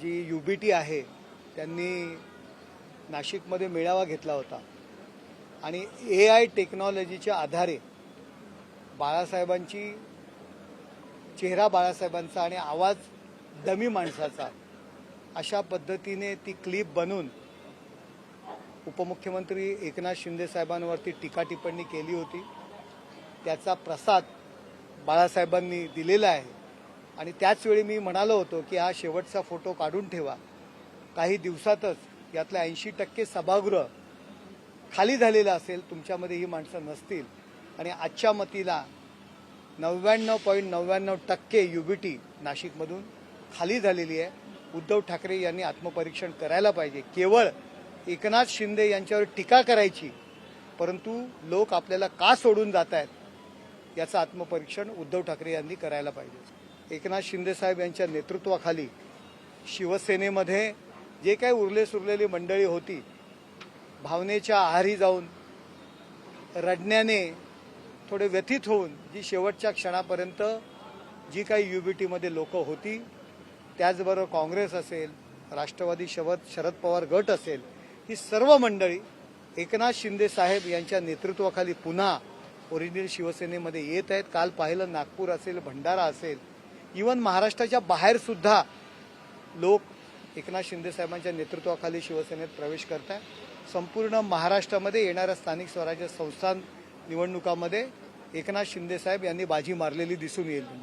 G you B T आहे त्यांनी नाशिकमध्ये मेळावा घेतला होता. आणि ए आय टेक्नॉलॉजीच्या आधारे बाळासाहेबांची चेहरा बाळासाहेबांचा आणि आवाज दमी माणसाचा अशा पद्धतीने ती क्लिप बनून उपमुख्यमंत्री एकनाथ शिंदे साहेबांवरती टीका टिप्पणी केली होती. त्याचा प्रसाद बाळासाहेबांनी दिलेला आहे. आणि त्याचवेळी मी म्हणालो होतो की हा शेवटचा फोटो काढून ठेवा. काही दिवसातच यातल्या ऐंशी टक्के सभागृह खाली झालेलं असेल तुमच्यामध्ये ही माणसं नसतील. आणि आजच्या मतीला नव्याण्णव पॉईंट नव्याण्णव टक्के युबीटी नाशिकमधून खाली झालेली आहे. उद्धव ठाकरे यांनी आत्मपरीक्षण करायला पाहिजे. केवळ एकनाथ शिंदे यांच्यावर टीका करायची परंतु लोक आपल्याला का सोडून जात आहेत याचं आत्मपरीक्षण उद्धव ठाकरे यांनी करायला पाहिजे. एकनाथ शिंदे साहेब यांच्या नेतृत्वाखाली शिवसेनेमध्ये जे काही उरले सुरलेली मंडळी होती भावनेच्या आहारी जाऊन रडण्याने थोडे व्यथित होऊन जी शेवटच्या क्षणापर्यंत जी काही युबीटीमध्ये लोक होती त्याचबरोबर काँग्रेस असेल राष्ट्रवादी शरद शरद पवार गट असेल ही सर्व मंडळी एकनाथ शिंदे साहेब यांच्या नेतृत्वाखाली पुन्हा ओरिजिनल शिवसेनेमध्ये येत आहेत. काल पाहिलं नागपूर असेल भंडारा असेल इवन महाराष्ट्राच्या बाहेर सुद्धा लोक एकनाथ शिंदे साहेबांच्या नेतृत्वाखाली शिवसेनेत प्रवेश करत आहे संपूर्ण महाराष्ट्रामध्ये येणाऱ्या स्थानिक स्वराज्य संस्थान निवडणुकामध्ये एकनाथ शिंदे साहेब यांनी बाजी मारलेली दिसून येईल तुम्हाला.